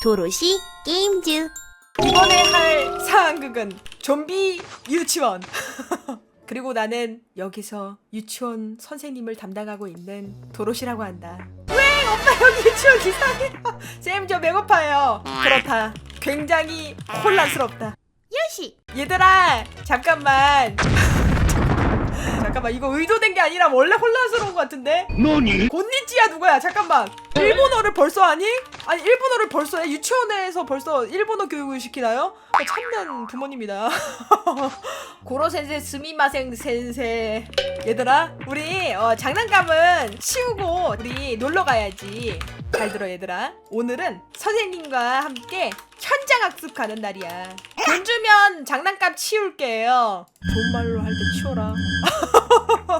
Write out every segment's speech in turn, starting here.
도로시 게임즈 이번에 할 상황극은 좀비 유치원. 그리고 나는 여기서 유치원 선생님을 담당하고 있는 도로시라고 한다. 왜 엄마 여기 유치원 이상해요? 쌤저 배고파요. 그렇다. 굉장히 혼란스럽다. 요시 얘들아 잠깐만. 잠깐만 이거 의도된 게 아니라 원래 혼란스러운 것 같은데? 너니? 곤니찌야 누구야? 잠깐만. 일본어를 벌써 하니? 아니 일본어를 벌써 해? 유치원에서 벌써 일본어 교육을 시키나요? 어, 참는 부모님이다. 고로 센세 스미마생 센세. 얘들아, 우리 어, 장난감은 치우고 우리 놀러 가야지. 잘 들어 얘들아. 오늘은 선생님과 함께 현장 학습하는 날이야. 돈 주면 장난감 치울게요. 좋은 말로 할 때 치워라.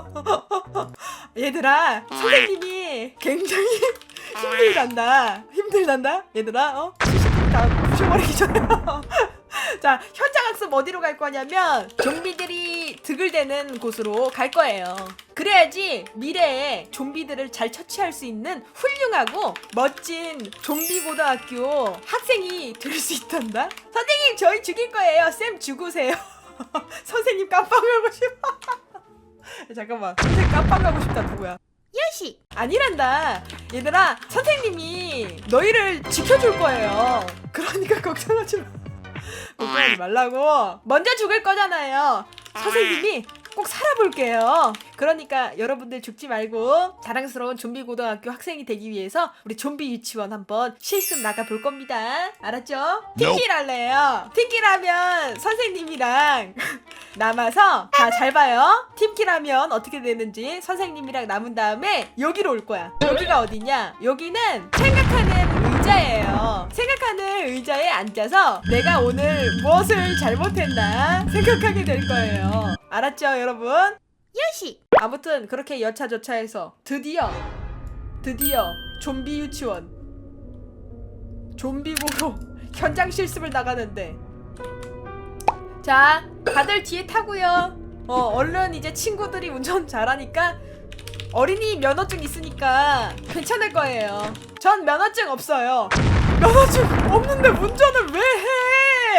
얘들아, 선생님이 굉장히 힘들단다. 힘들단다. 얘들아, 어? CCTV 다 부셔버리기 전에. 자, 현장 학습 어디로 갈 거냐면 좀비들이 득을대는 곳으로 갈 거예요. 그래야지 미래에 좀비들을 잘 처치할 수 있는 훌륭하고 멋진 좀비 고등학교 학생이 될 수 있단다. 선생님, 저희 죽일 거예요. 쌤 죽으세요. 선생님 깜빡하고 싶어. 잠깐만. 선생님 깜빡하고 싶다 누구야? 요시 아니란다. 얘들아, 선생님이 너희를 지켜줄 거예요. 그러니까 걱정하지 마. 걱정하지 말라고. 먼저 죽을 거잖아요. 선생님이 꼭 살아볼게요. 그러니까 여러분들 죽지 말고 자랑스러운 좀비 고등학교 학생이 되기 위해서 우리 좀비 유치원 한번 실습 나가 볼 겁니다. 알았죠? 팀킬 할래요. 팀킬 하면 선생님이랑 남아서 자잘 봐요. 팀킬 하면 어떻게 되는지 선생님이랑 남은 다음에 여기로 올 거야. 여기가 어디냐? 여기는 생각하는 의자예요. 생각하는 의자에 앉아서 내가 오늘 무엇을 잘못했나 생각하게 될 거예요. 알았죠, 여러분? 요시 아무튼 그렇게 여차저차해서 드디어 드디어 좀비 유치원 좀비 보고 현장 실습을 나가는데 자 다들 뒤에 타고요 어 얼른 이제 친구들이 운전 잘하니까 어린이 면허증 있으니까 괜찮을 거예요 전 면허증 없어요 면허증 없는데 운전을 왜 해?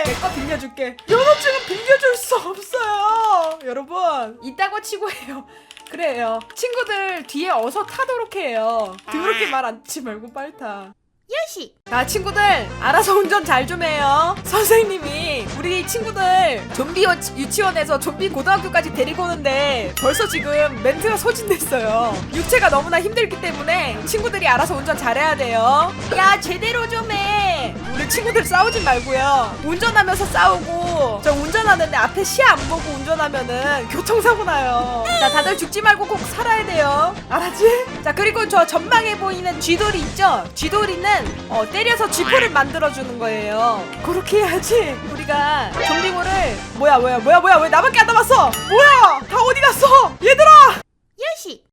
내 거 빌려줄게. 면허증은 빌려줄 수 없어요. 여러분, 이따고 치고 해요. 그래요. 친구들 뒤에 어서 타도록 해요. 더럽게 말 안지 말고 빨리 타. 요시 자, 친구들, 알아서 운전 잘 좀 해요. 선생님이 우리 친구들 좀비 유- 유치원에서 좀비 고등학교까지 데리고 오는데 벌써 지금 멘트가 소진됐어요. 육체가 너무나 힘들기 때문에 친구들이 알아서 운전 잘해야 돼요. 야, 제대로 좀 해. 친구들 싸우지 말고요. 운전하면서 싸우고 저 운전하는데 앞에 시야 안 보고 운전하면은 교통사고 나요. 자, 다들 죽지 말고 꼭 살아야 돼요. 알았지? 자, 그리고 저 전망에 보이는 쥐돌이 있죠? 쥐돌이는 어, 때려서 쥐포를 만들어주는 거예요. 그렇게 해야지 우리가 좀비몰을 뭐야 뭐야 뭐야 뭐야 왜 나밖에 안 남았어? 뭐야 다 어디 갔어? 얘들아!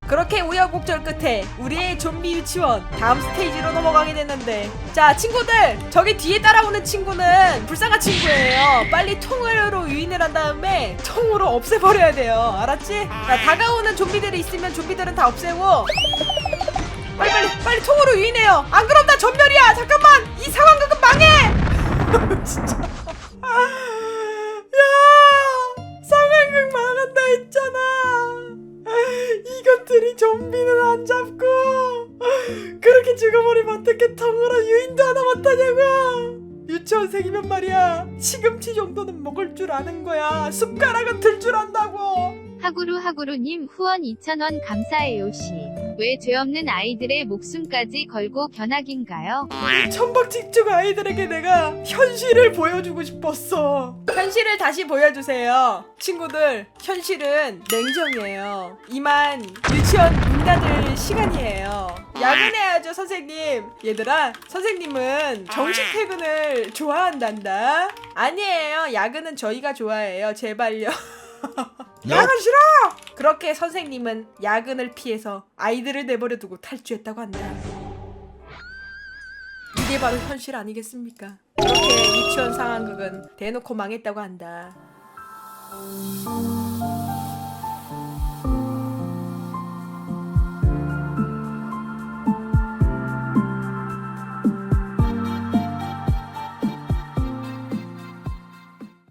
그렇게 우여곡절 끝에 우리의 좀비 유치원 다음 스테이지로 넘어가게 됐는데. 자 친구들 저기 뒤에 따라오는 친구는 불쌍한 친구예요. 빨리 통으로 유인을 한 다음에 통으로 없애버려야 돼요. 알았지? 자 다가오는 좀비들이 있으면 좀비들은 다 없애고. 빨리 빨리 빨리 통으로 유인해요. 안 그럼 나 전멸이야. 잠깐만! 이 상황극은 망해! 진짜 그렇게 죽어버리면 어떻게 텅으로 유인도 하나 못하냐고 유치원생이면 말이야 시금치 정도는 먹을 줄 아는 거야 숟가락은 들 줄 안다고 하구루 하구루님 후원 2,000원 감사해요 시. 왜죄 없는 아이들의 목숨까지 걸고 견학인가요? 천박직죽 아이들에게 내가 현실을 보여주고 싶었어. 현실을 다시 보여주세요. 친구들, 현실은 냉정이에요. 이만 유치원 문 닫을 시간이에요. 야근해야죠, 선생님. 얘들아, 선생님은 정시 퇴근을 좋아한단다. 아니에요. 야근은 저희가 좋아해요. 제발요. 야근 싫어! 그렇게 선생님은 야근을 피해서 아이들을 내버려 두고 탈주했다고 한다. 이게 바로 현실 아니겠습니까? 그렇게 유치원 상황극은 대놓고 망했다고 한다.